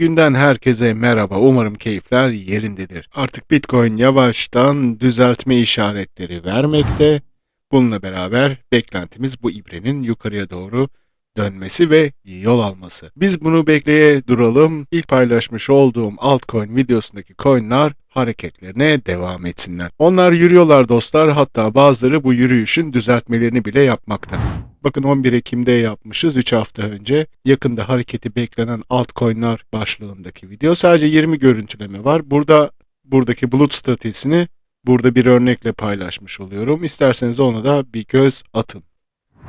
Günden herkese merhaba. Umarım keyifler yerindedir. Artık Bitcoin yavaştan düzeltme işaretleri vermekte. Bununla beraber beklentimiz bu ibrenin yukarıya doğru dönmesi ve yol alması. Biz bunu bekleye duralım. İlk paylaşmış olduğum altcoin videosundaki coinler hareketlerine devam etsinler. Onlar yürüyorlar dostlar. Hatta bazıları bu yürüyüşün düzeltmelerini bile yapmakta. Bakın 11 Ekim'de yapmışız 3 hafta önce. Yakında hareketi beklenen altcoin'ler başlığındaki video. Sadece 20 görüntüleme var. Burada buradaki bulut stratejisini burada bir örnekle paylaşmış oluyorum. İsterseniz ona da bir göz atın.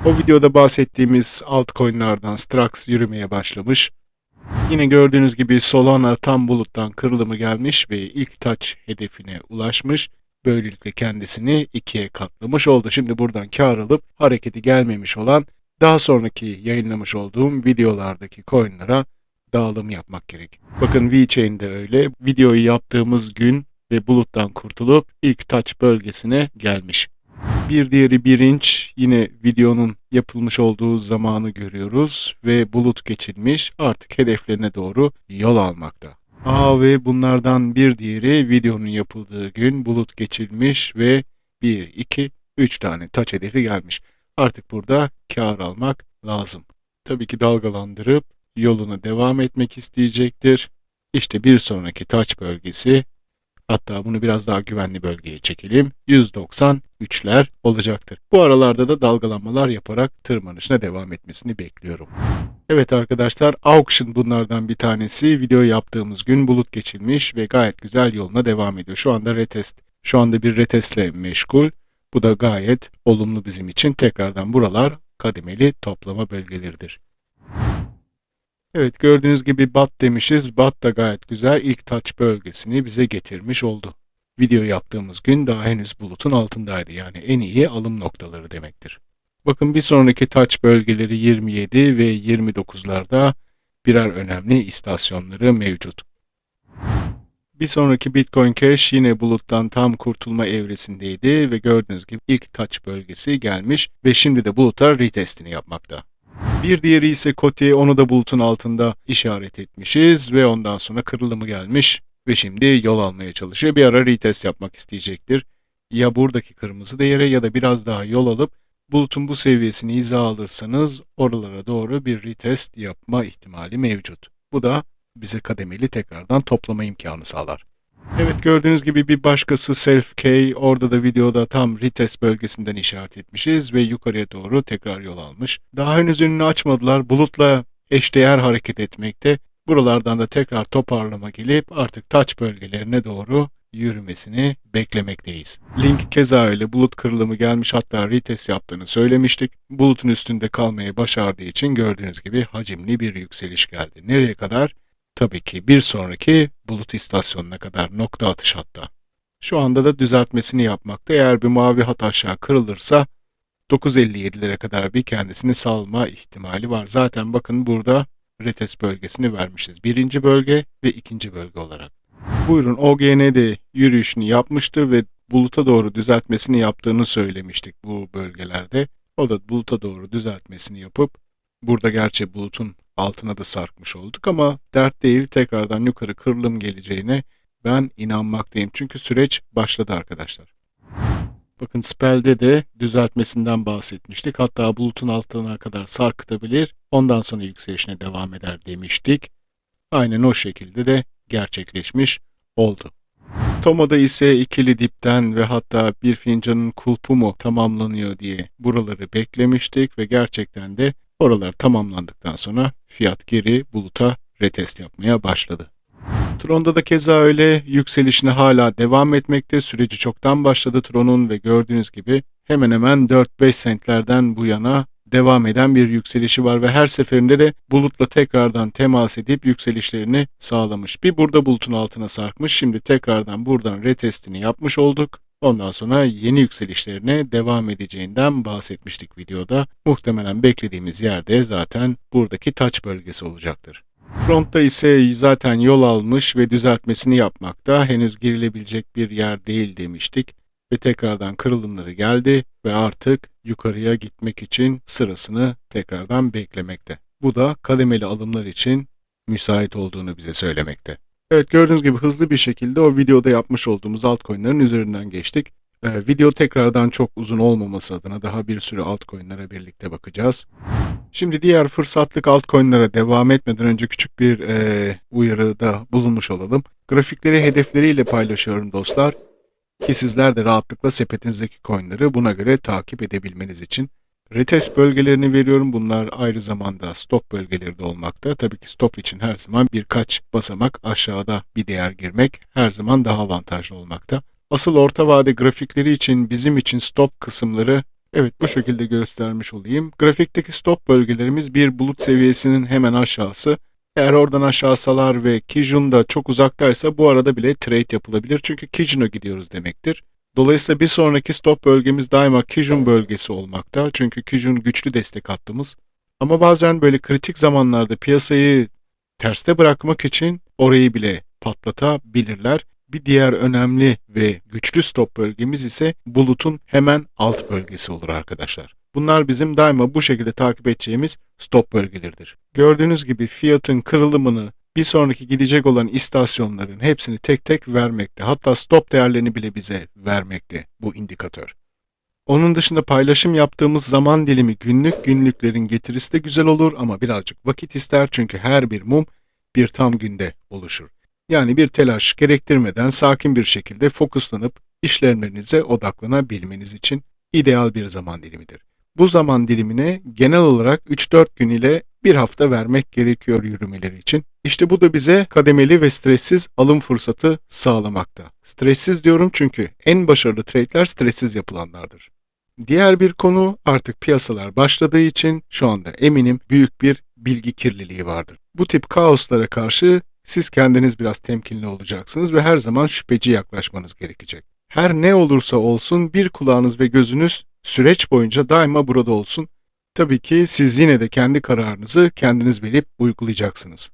O videoda bahsettiğimiz altcoin'lardan Strax yürümeye başlamış. Yine gördüğünüz gibi Solana tam buluttan kırılımı gelmiş ve ilk touch hedefine ulaşmış. Böylelikle kendisini ikiye katlamış oldu. Şimdi buradan kar alıp hareketi gelmemiş olan daha sonraki yayınlamış olduğum videolardaki coinlara dağılım yapmak gerek. Bakın VeChain'de öyle. Videoyu yaptığımız gün ve buluttan kurtulup ilk touch bölgesine gelmiş. Bir diğeri bir inç yine videonun yapılmış olduğu zamanı görüyoruz ve bulut geçilmiş artık hedeflerine doğru yol almakta. Aa ve bunlardan bir diğeri videonun yapıldığı gün bulut geçilmiş ve 1, 2, 3 tane taç hedefi gelmiş. Artık burada kar almak lazım. Tabii ki dalgalandırıp yoluna devam etmek isteyecektir. İşte bir sonraki taç bölgesi Hatta bunu biraz daha güvenli bölgeye çekelim. 193'ler olacaktır. Bu aralarda da dalgalanmalar yaparak tırmanışına devam etmesini bekliyorum. Evet arkadaşlar auction bunlardan bir tanesi. Video yaptığımız gün bulut geçilmiş ve gayet güzel yoluna devam ediyor. Şu anda retest. Şu anda bir retestle meşgul. Bu da gayet olumlu bizim için. Tekrardan buralar kademeli toplama bölgeleridir. Evet gördüğünüz gibi bat demişiz. Bat da gayet güzel ilk touch bölgesini bize getirmiş oldu. Video yaptığımız gün daha henüz bulutun altındaydı. Yani en iyi alım noktaları demektir. Bakın bir sonraki touch bölgeleri 27 ve 29'larda birer önemli istasyonları mevcut. Bir sonraki Bitcoin Cash yine buluttan tam kurtulma evresindeydi ve gördüğünüz gibi ilk touch bölgesi gelmiş ve şimdi de buluta retestini yapmakta. Bir diğeri ise Koti, onu da bulutun altında işaret etmişiz ve ondan sonra kırılımı gelmiş ve şimdi yol almaya çalışıyor. Bir ara retest yapmak isteyecektir. Ya buradaki kırmızı değere ya da biraz daha yol alıp bulutun bu seviyesini hiza alırsanız oralara doğru bir retest yapma ihtimali mevcut. Bu da bize kademeli tekrardan toplama imkanı sağlar. Evet gördüğünüz gibi bir başkası self-K orada da videoda tam retest bölgesinden işaret etmişiz ve yukarıya doğru tekrar yol almış. Daha henüz önünü açmadılar. Bulutla eşdeğer hareket etmekte. Buralardan da tekrar toparlama gelip artık touch bölgelerine doğru yürümesini beklemekteyiz. Link keza öyle bulut kırılımı gelmiş hatta retest yaptığını söylemiştik. Bulutun üstünde kalmayı başardığı için gördüğünüz gibi hacimli bir yükseliş geldi. Nereye kadar? Tabii ki bir sonraki bulut istasyonuna kadar nokta atış hatta. Şu anda da düzeltmesini yapmakta. Eğer bir mavi hat aşağı kırılırsa 9.57'lere kadar bir kendisini salma ihtimali var. Zaten bakın burada retest bölgesini vermişiz. Birinci bölge ve ikinci bölge olarak. Buyurun OGN'de yürüyüşünü yapmıştı ve buluta doğru düzeltmesini yaptığını söylemiştik bu bölgelerde. O da buluta doğru düzeltmesini yapıp burada gerçi bulutun altına da sarkmış olduk ama dert değil tekrardan yukarı kırılım geleceğine ben inanmaktayım. Çünkü süreç başladı arkadaşlar. Bakın Spell'de de düzeltmesinden bahsetmiştik. Hatta bulutun altına kadar sarkıtabilir. Ondan sonra yükselişine devam eder demiştik. Aynen o şekilde de gerçekleşmiş oldu. Tomo'da ise ikili dipten ve hatta bir fincanın kulpu mu tamamlanıyor diye buraları beklemiştik ve gerçekten de oralar tamamlandıktan sonra fiyat geri buluta retest yapmaya başladı. Tron'da da keza öyle yükselişine hala devam etmekte. Süreci çoktan başladı Tron'un ve gördüğünüz gibi hemen hemen 4-5 sentlerden bu yana devam eden bir yükselişi var ve her seferinde de bulutla tekrardan temas edip yükselişlerini sağlamış. Bir burada bulutun altına sarkmış. Şimdi tekrardan buradan retestini yapmış olduk. Ondan sonra yeni yükselişlerine devam edeceğinden bahsetmiştik videoda. Muhtemelen beklediğimiz yerde zaten buradaki taç bölgesi olacaktır. Frontta ise zaten yol almış ve düzeltmesini yapmakta. Henüz girilebilecek bir yer değil demiştik ve tekrardan kırılımları geldi ve artık yukarıya gitmek için sırasını tekrardan beklemekte. Bu da kademeli alımlar için müsait olduğunu bize söylemekte. Evet gördüğünüz gibi hızlı bir şekilde o videoda yapmış olduğumuz altcoin'lerin üzerinden geçtik. Ee, video tekrardan çok uzun olmaması adına daha bir sürü altcoin'lere birlikte bakacağız. Şimdi diğer fırsatlık altcoin'lere devam etmeden önce küçük bir e, uyarıda bulunmuş olalım. Grafikleri hedefleriyle paylaşıyorum dostlar. Ki sizler de rahatlıkla sepetinizdeki coin'leri buna göre takip edebilmeniz için. Retest bölgelerini veriyorum. Bunlar ayrı zamanda stop bölgeleri de olmakta. Tabii ki stop için her zaman birkaç basamak aşağıda bir değer girmek her zaman daha avantajlı olmakta. Asıl orta vade grafikleri için bizim için stop kısımları evet bu şekilde göstermiş olayım. Grafikteki stop bölgelerimiz bir bulut seviyesinin hemen aşağısı. Eğer oradan aşağısalar ve Kijun da çok uzaktaysa bu arada bile trade yapılabilir. Çünkü Kijun'a gidiyoruz demektir. Dolayısıyla bir sonraki stop bölgemiz daima Kijun bölgesi olmakta. Çünkü Kijun güçlü destek hattımız. Ama bazen böyle kritik zamanlarda piyasayı terste bırakmak için orayı bile patlatabilirler. Bir diğer önemli ve güçlü stop bölgemiz ise bulutun hemen alt bölgesi olur arkadaşlar. Bunlar bizim daima bu şekilde takip edeceğimiz stop bölgeleridir. Gördüğünüz gibi fiyatın kırılımını bir sonraki gidecek olan istasyonların hepsini tek tek vermekte. Hatta stop değerlerini bile bize vermekte bu indikatör. Onun dışında paylaşım yaptığımız zaman dilimi günlük günlüklerin getirisi de güzel olur ama birazcık vakit ister çünkü her bir mum bir tam günde oluşur. Yani bir telaş gerektirmeden sakin bir şekilde fokuslanıp işlemlerinize odaklanabilmeniz için ideal bir zaman dilimidir. Bu zaman dilimine genel olarak 3-4 gün ile bir hafta vermek gerekiyor yürümeleri için. İşte bu da bize kademeli ve stressiz alım fırsatı sağlamakta. Stressiz diyorum çünkü en başarılı trade'ler stressiz yapılanlardır. Diğer bir konu artık piyasalar başladığı için şu anda eminim büyük bir bilgi kirliliği vardır. Bu tip kaoslara karşı siz kendiniz biraz temkinli olacaksınız ve her zaman şüpheci yaklaşmanız gerekecek. Her ne olursa olsun bir kulağınız ve gözünüz süreç boyunca daima burada olsun. Tabii ki siz yine de kendi kararınızı kendiniz verip uygulayacaksınız.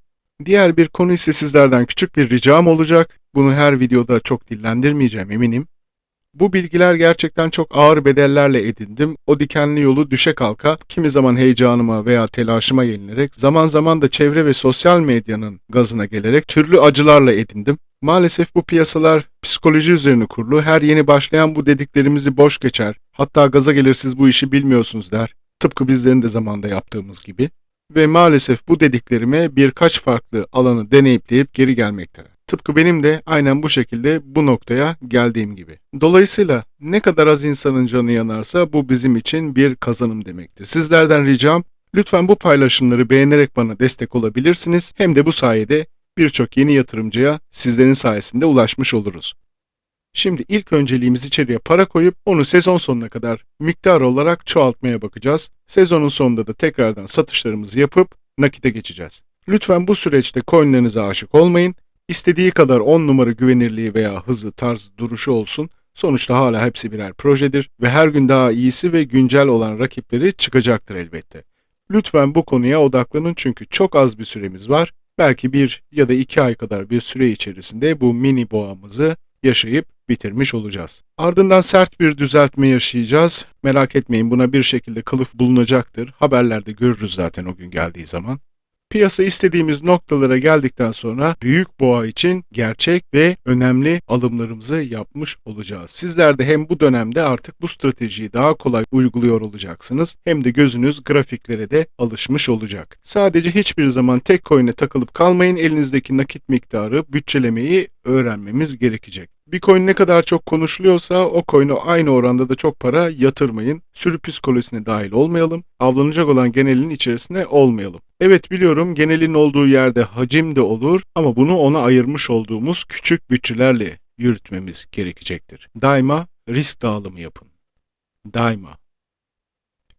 Diğer bir konu ise sizlerden küçük bir ricam olacak. Bunu her videoda çok dillendirmeyeceğim eminim. Bu bilgiler gerçekten çok ağır bedellerle edindim. O dikenli yolu düşe kalka, kimi zaman heyecanıma veya telaşıma yenilerek, zaman zaman da çevre ve sosyal medyanın gazına gelerek türlü acılarla edindim. Maalesef bu piyasalar psikoloji üzerine kurulu. Her yeni başlayan bu dediklerimizi boş geçer. Hatta gaza gelir siz bu işi bilmiyorsunuz der. Tıpkı bizlerin de zamanda yaptığımız gibi. Ve maalesef bu dediklerime birkaç farklı alanı deneyipleyip geri gelmekteler. Tıpkı benim de aynen bu şekilde bu noktaya geldiğim gibi. Dolayısıyla ne kadar az insanın canı yanarsa bu bizim için bir kazanım demektir. Sizlerden ricam lütfen bu paylaşımları beğenerek bana destek olabilirsiniz. Hem de bu sayede birçok yeni yatırımcıya sizlerin sayesinde ulaşmış oluruz. Şimdi ilk önceliğimiz içeriye para koyup onu sezon sonuna kadar miktar olarak çoğaltmaya bakacağız. Sezonun sonunda da tekrardan satışlarımızı yapıp nakite geçeceğiz. Lütfen bu süreçte coinlerinize aşık olmayın. İstediği kadar 10 numara güvenirliği veya hızı, tarz, duruşu olsun. Sonuçta hala hepsi birer projedir ve her gün daha iyisi ve güncel olan rakipleri çıkacaktır elbette. Lütfen bu konuya odaklanın çünkü çok az bir süremiz var. Belki bir ya da iki ay kadar bir süre içerisinde bu mini boğamızı yaşayıp bitirmiş olacağız. Ardından sert bir düzeltme yaşayacağız. Merak etmeyin buna bir şekilde kılıf bulunacaktır. Haberlerde görürüz zaten o gün geldiği zaman. Piyasa istediğimiz noktalara geldikten sonra büyük boğa için gerçek ve önemli alımlarımızı yapmış olacağız. Sizler de hem bu dönemde artık bu stratejiyi daha kolay uyguluyor olacaksınız hem de gözünüz grafiklere de alışmış olacak. Sadece hiçbir zaman tek coin'e takılıp kalmayın. Elinizdeki nakit miktarı bütçelemeyi öğrenmemiz gerekecek. Bir coin ne kadar çok konuşuluyorsa o coin'e aynı oranda da çok para yatırmayın. Sürü psikolojisine dahil olmayalım. Avlanacak olan genelin içerisine olmayalım. Evet biliyorum genelin olduğu yerde hacim de olur ama bunu ona ayırmış olduğumuz küçük bütçelerle yürütmemiz gerekecektir. Daima risk dağılımı yapın. Daima.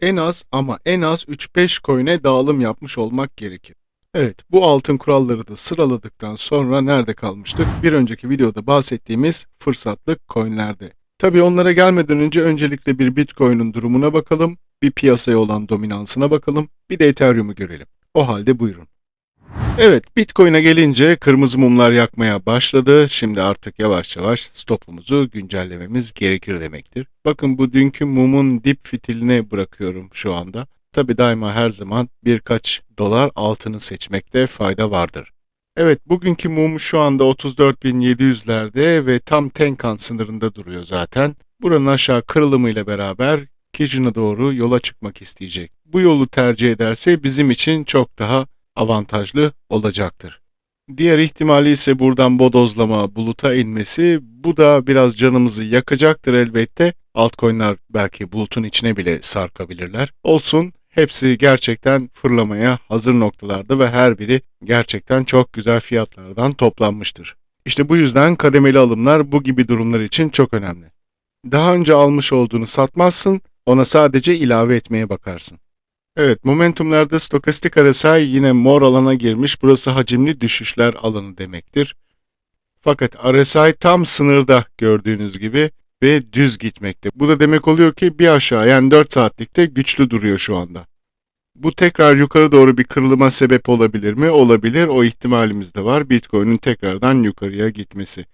En az ama en az 3-5 coin'e dağılım yapmış olmak gerekir. Evet, bu altın kuralları da sıraladıktan sonra nerede kalmıştık? Bir önceki videoda bahsettiğimiz fırsatlık coinlerde. Tabii onlara gelmeden önce öncelikle bir Bitcoin'in durumuna bakalım, bir piyasaya olan dominansına bakalım, bir de Ethereum'u görelim. O halde buyurun. Evet, Bitcoin'e gelince kırmızı mumlar yakmaya başladı. Şimdi artık yavaş yavaş stopumuzu güncellememiz gerekir demektir. Bakın bu dünkü mumun dip fitiline bırakıyorum şu anda. Tabi daima her zaman birkaç dolar altını seçmekte fayda vardır. Evet, bugünkü mum şu anda 34.700'lerde ve tam Tenkan sınırında duruyor zaten. Buranın aşağı kırılımıyla beraber Kijun'a doğru yola çıkmak isteyecek. Bu yolu tercih ederse bizim için çok daha avantajlı olacaktır. Diğer ihtimali ise buradan bodozlama, buluta inmesi. Bu da biraz canımızı yakacaktır elbette. Altcoin'ler belki bulutun içine bile sarkabilirler. Olsun, hepsi gerçekten fırlamaya hazır noktalarda ve her biri gerçekten çok güzel fiyatlardan toplanmıştır. İşte bu yüzden kademeli alımlar bu gibi durumlar için çok önemli. Daha önce almış olduğunu satmazsın, ona sadece ilave etmeye bakarsın. Evet, momentumlarda stokastik RSI yine mor alana girmiş. Burası hacimli düşüşler alanı demektir. Fakat RSI tam sınırda gördüğünüz gibi ve düz gitmekte. Bu da demek oluyor ki bir aşağı yani 4 saatlikte güçlü duruyor şu anda. Bu tekrar yukarı doğru bir kırılıma sebep olabilir mi? Olabilir. O ihtimalimiz de var. Bitcoin'in tekrardan yukarıya gitmesi.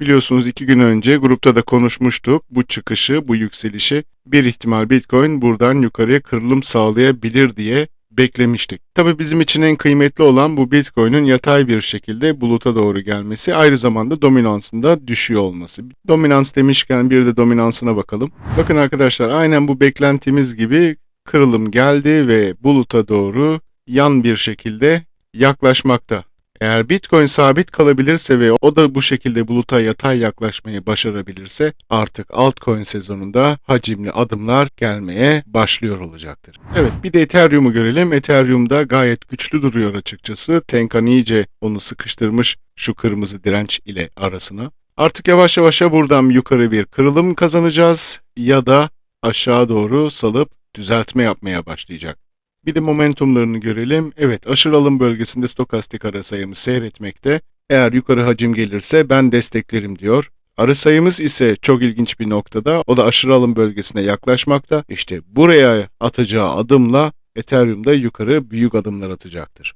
Biliyorsunuz iki gün önce grupta da konuşmuştuk bu çıkışı, bu yükselişi. Bir ihtimal Bitcoin buradan yukarıya kırılım sağlayabilir diye beklemiştik. Tabi bizim için en kıymetli olan bu Bitcoin'in yatay bir şekilde buluta doğru gelmesi, ayrı zamanda dominansında düşüyor olması. Dominans demişken bir de dominansına bakalım. Bakın arkadaşlar aynen bu beklentimiz gibi kırılım geldi ve buluta doğru yan bir şekilde yaklaşmakta. Eğer Bitcoin sabit kalabilirse ve o da bu şekilde buluta yatay yaklaşmayı başarabilirse artık altcoin sezonunda hacimli adımlar gelmeye başlıyor olacaktır. Evet bir de Ethereum'u görelim. Ethereum'da gayet güçlü duruyor açıkçası. Tenkan iyice onu sıkıştırmış şu kırmızı direnç ile arasına. Artık yavaş yavaş buradan yukarı bir kırılım kazanacağız ya da aşağı doğru salıp düzeltme yapmaya başlayacak. Bir de momentumlarını görelim. Evet, aşırı alım bölgesinde stokastik ara sayımı seyretmekte. Eğer yukarı hacim gelirse ben desteklerim diyor. Arı sayımız ise çok ilginç bir noktada. O da aşırı alım bölgesine yaklaşmakta. İşte buraya atacağı adımla Ethereum'da yukarı büyük adımlar atacaktır.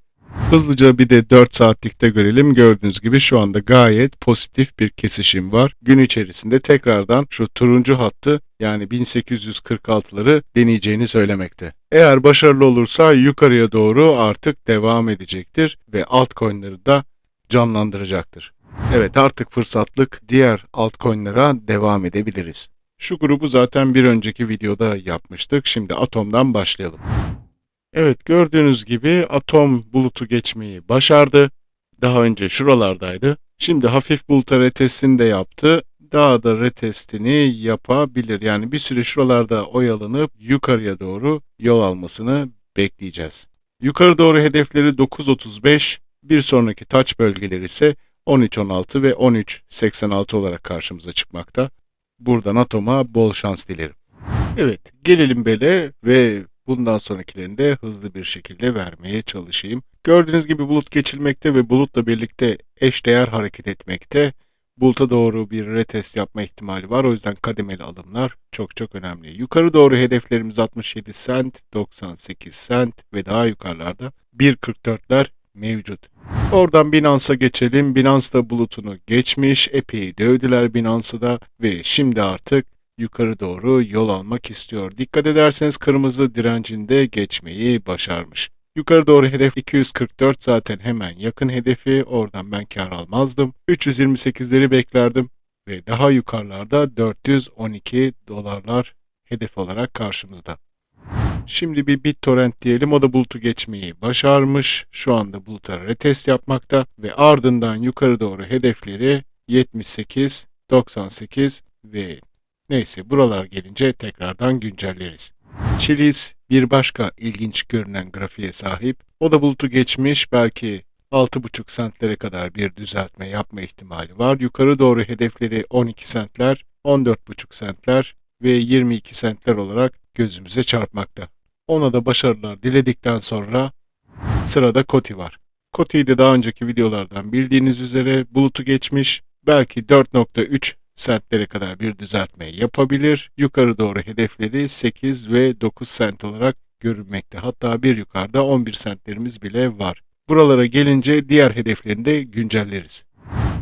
Hızlıca bir de 4 saatlikte görelim. Gördüğünüz gibi şu anda gayet pozitif bir kesişim var. Gün içerisinde tekrardan şu turuncu hattı yani 1846'ları deneyeceğini söylemekte. Eğer başarılı olursa yukarıya doğru artık devam edecektir ve altcoin'leri de canlandıracaktır. Evet artık fırsatlık diğer altcoin'lere devam edebiliriz. Şu grubu zaten bir önceki videoda yapmıştık. Şimdi Atom'dan başlayalım. Evet gördüğünüz gibi atom bulutu geçmeyi başardı. Daha önce şuralardaydı. Şimdi hafif buluta retestini de yaptı. Daha da retestini yapabilir. Yani bir süre şuralarda oyalanıp yukarıya doğru yol almasını bekleyeceğiz. Yukarı doğru hedefleri 9.35, bir sonraki touch bölgeleri ise 13.16 ve 13.86 olarak karşımıza çıkmakta. Buradan atoma bol şans dilerim. Evet, gelelim bele ve Bundan sonrakilerini de hızlı bir şekilde vermeye çalışayım. Gördüğünüz gibi bulut geçilmekte ve bulutla birlikte eşdeğer hareket etmekte. Buluta doğru bir retest yapma ihtimali var. O yüzden kademeli alımlar çok çok önemli. Yukarı doğru hedeflerimiz 67 cent, 98 cent ve daha yukarılarda 1.44'ler mevcut. Oradan Binance'a geçelim. Binance da bulutunu geçmiş. Epey dövdüler Binance'ı ve şimdi artık yukarı doğru yol almak istiyor. Dikkat ederseniz kırmızı direncinde geçmeyi başarmış. Yukarı doğru hedef 244 zaten hemen yakın hedefi. Oradan ben kar almazdım. 328'leri beklerdim ve daha yukarılarda 412 dolarlar hedef olarak karşımızda. Şimdi bir BitTorrent diyelim. O da bulutu geçmeyi başarmış. Şu anda buluta retest yapmakta ve ardından yukarı doğru hedefleri 78, 98 ve Neyse buralar gelince tekrardan güncelleriz. Chiliz bir başka ilginç görünen grafiğe sahip. O da bulutu geçmiş belki 6,5 sentlere kadar bir düzeltme yapma ihtimali var. Yukarı doğru hedefleri 12 sentler, 14,5 sentler ve 22 sentler olarak gözümüze çarpmakta. Ona da başarılar diledikten sonra sırada Koti var. Koti'yi de daha önceki videolardan bildiğiniz üzere bulutu geçmiş, belki 4.3 sentlere kadar bir düzeltme yapabilir. Yukarı doğru hedefleri 8 ve 9 sent olarak görünmekte. Hatta bir yukarıda 11 sentlerimiz bile var. Buralara gelince diğer hedeflerini de güncelleriz.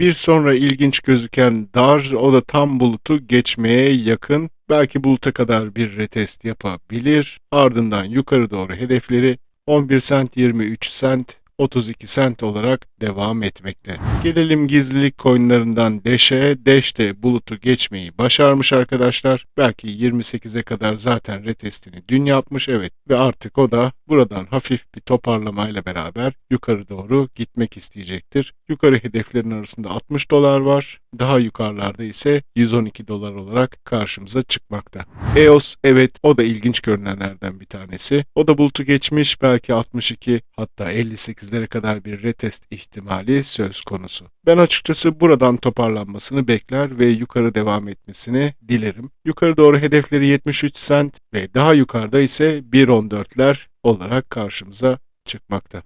Bir sonra ilginç gözüken dar, o da tam bulutu geçmeye yakın. Belki buluta kadar bir retest yapabilir. Ardından yukarı doğru hedefleri 11 sent, 23 sent, 32 sent olarak devam etmekte. Gelelim gizlilik coinlarından Dash'e. Dash de bulutu geçmeyi başarmış arkadaşlar. Belki 28'e kadar zaten retestini dün yapmış evet ve artık o da buradan hafif bir toparlamayla beraber yukarı doğru gitmek isteyecektir. Yukarı hedeflerin arasında 60 dolar var. Daha yukarılarda ise 112 dolar olarak karşımıza çıkmakta. EOS evet o da ilginç görünenlerden bir tanesi. O da bulutu geçmiş belki 62 hatta 58'lere kadar bir retest ihtimali söz konusu. Ben açıkçası buradan toparlanmasını bekler ve yukarı devam etmesini dilerim. Yukarı doğru hedefleri 73 cent ve daha yukarıda ise 1.14'ler olarak karşımıza çıkmakta.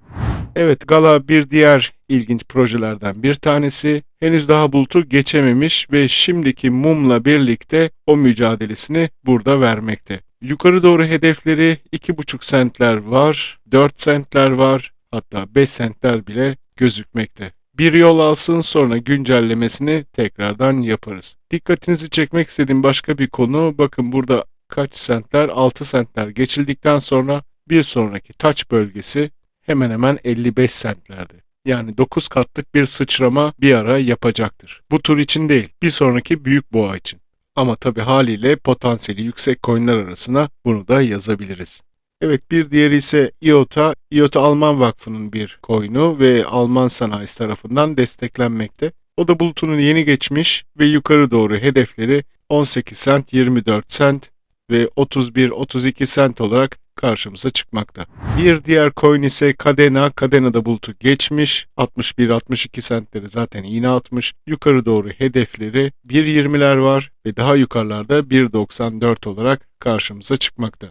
Evet Gala bir diğer ilginç projelerden bir tanesi. Henüz daha bulutu geçememiş ve şimdiki mumla birlikte o mücadelesini burada vermekte. Yukarı doğru hedefleri 2,5 sentler var, 4 sentler var, hatta 5 sentler bile gözükmekte. Bir yol alsın sonra güncellemesini tekrardan yaparız. Dikkatinizi çekmek istediğim başka bir konu bakın burada kaç sentler 6 sentler geçildikten sonra bir sonraki touch bölgesi hemen hemen 55 sentlerde. Yani 9 katlık bir sıçrama bir ara yapacaktır. Bu tur için değil, bir sonraki büyük boğa için. Ama tabi haliyle potansiyeli yüksek coinler arasına bunu da yazabiliriz. Evet bir diğeri ise IOTA. IOTA Alman Vakfı'nın bir coin'u ve Alman sanayisi tarafından desteklenmekte. O da bulutunu yeni geçmiş ve yukarı doğru hedefleri 18 sent, 24 sent ve 31-32 sent olarak karşımıza çıkmakta. Bir diğer coin ise Cadena. Cadena da bulutu geçmiş. 61-62 sentleri zaten iğne atmış. Yukarı doğru hedefleri 1.20'ler var ve daha yukarılarda 1.94 olarak karşımıza çıkmakta.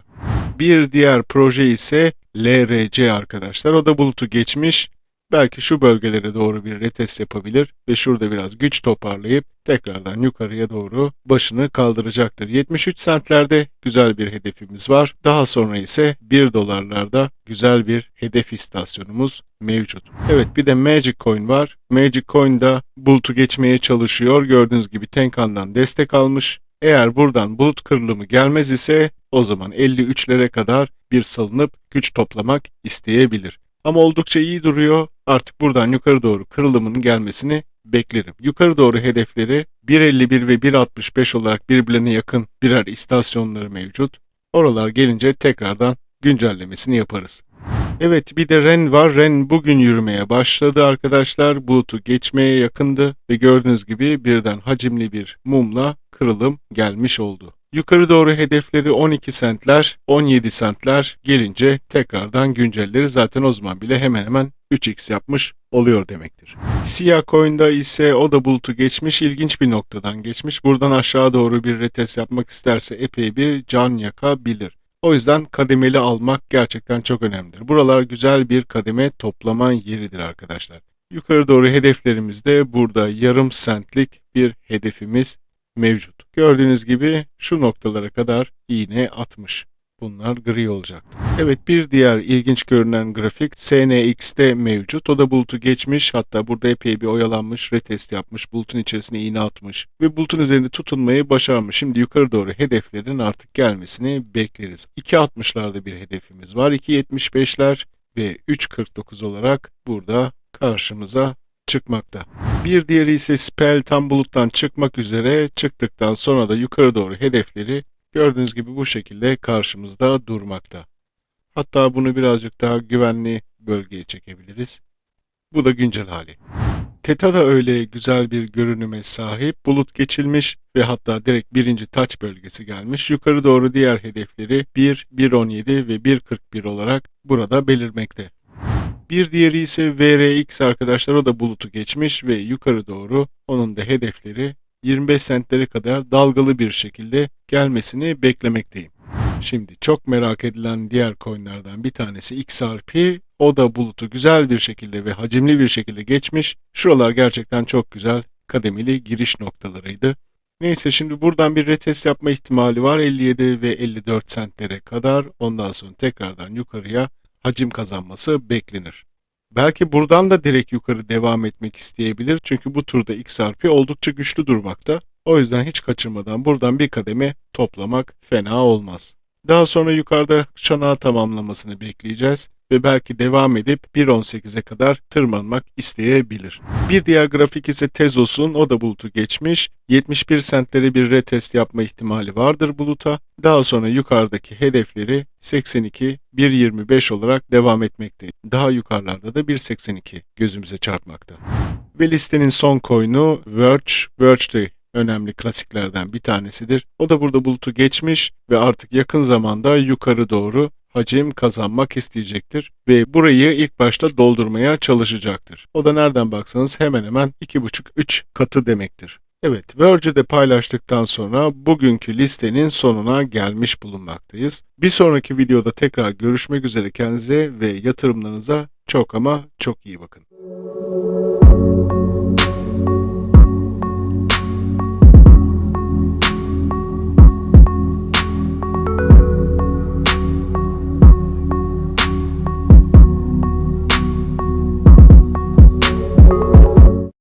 Bir diğer proje ise LRC arkadaşlar. O da bulutu geçmiş belki şu bölgelere doğru bir retest yapabilir ve şurada biraz güç toparlayıp tekrardan yukarıya doğru başını kaldıracaktır. 73 centlerde güzel bir hedefimiz var. Daha sonra ise 1 dolarlarda güzel bir hedef istasyonumuz mevcut. Evet bir de Magic Coin var. Magic Coin da bulutu geçmeye çalışıyor. Gördüğünüz gibi Tenkan'dan destek almış. Eğer buradan bulut kırılımı gelmez ise o zaman 53'lere kadar bir salınıp güç toplamak isteyebilir. Ama oldukça iyi duruyor. Artık buradan yukarı doğru kırılımının gelmesini beklerim. Yukarı doğru hedefleri 1.51 ve 1.65 olarak birbirlerine yakın birer istasyonları mevcut. Oralar gelince tekrardan güncellemesini yaparız. Evet bir de REN var. REN bugün yürümeye başladı arkadaşlar. Bulutu geçmeye yakındı ve gördüğünüz gibi birden hacimli bir mumla kırılım gelmiş oldu. Yukarı doğru hedefleri 12 sentler, 17 sentler gelince tekrardan güncelleri zaten o zaman bile hemen hemen 3x yapmış oluyor demektir. Siyah coin'da ise o da bulutu geçmiş, ilginç bir noktadan geçmiş. Buradan aşağı doğru bir retest yapmak isterse epey bir can yakabilir. O yüzden kademeli almak gerçekten çok önemlidir. Buralar güzel bir kademe toplama yeridir arkadaşlar. Yukarı doğru hedeflerimizde burada yarım sentlik bir hedefimiz mevcut. Gördüğünüz gibi şu noktalara kadar iğne atmış. Bunlar gri olacaktı. Evet bir diğer ilginç görünen grafik SNX'te mevcut. O da bulutu geçmiş hatta burada epey bir oyalanmış, retest yapmış, bulutun içerisine iğne atmış ve bulutun üzerinde tutunmayı başarmış. Şimdi yukarı doğru hedeflerin artık gelmesini bekleriz. 2.60'larda bir hedefimiz var. 2.75'ler ve 3.49 olarak burada karşımıza çıkmakta. Bir diğeri ise Spell tam buluttan çıkmak üzere çıktıktan sonra da yukarı doğru hedefleri gördüğünüz gibi bu şekilde karşımızda durmakta. Hatta bunu birazcık daha güvenli bölgeye çekebiliriz. Bu da güncel hali. Teta da öyle güzel bir görünüme sahip. Bulut geçilmiş ve hatta direkt birinci taç bölgesi gelmiş. Yukarı doğru diğer hedefleri 1, 1.17 ve 1.41 olarak burada belirmekte. Bir diğeri ise VRX arkadaşlar o da bulutu geçmiş ve yukarı doğru onun da hedefleri 25 sentlere kadar dalgalı bir şekilde gelmesini beklemekteyim. Şimdi çok merak edilen diğer coinlerden bir tanesi XRP. O da bulutu güzel bir şekilde ve hacimli bir şekilde geçmiş. Şuralar gerçekten çok güzel kademeli giriş noktalarıydı. Neyse şimdi buradan bir retest yapma ihtimali var 57 ve 54 sentlere kadar. Ondan sonra tekrardan yukarıya hacim kazanması beklenir. Belki buradan da direkt yukarı devam etmek isteyebilir. Çünkü bu turda XRP oldukça güçlü durmakta. O yüzden hiç kaçırmadan buradan bir kademe toplamak fena olmaz. Daha sonra yukarıda çanağı tamamlamasını bekleyeceğiz ve belki devam edip 1.18'e kadar tırmanmak isteyebilir. Bir diğer grafik ise Tezos'un o da bulutu geçmiş. 71 sentlere bir retest yapma ihtimali vardır buluta. Daha sonra yukarıdaki hedefleri 82, 1.25 olarak devam etmekte. Daha yukarılarda da 1.82 gözümüze çarpmakta. Ve listenin son coin'u Verge. Verge de önemli klasiklerden bir tanesidir. O da burada bulutu geçmiş ve artık yakın zamanda yukarı doğru hacim kazanmak isteyecektir ve burayı ilk başta doldurmaya çalışacaktır. O da nereden baksanız hemen hemen 2,5-3 katı demektir. Evet, Verge'de de paylaştıktan sonra bugünkü listenin sonuna gelmiş bulunmaktayız. Bir sonraki videoda tekrar görüşmek üzere kendinize ve yatırımlarınıza çok ama çok iyi bakın.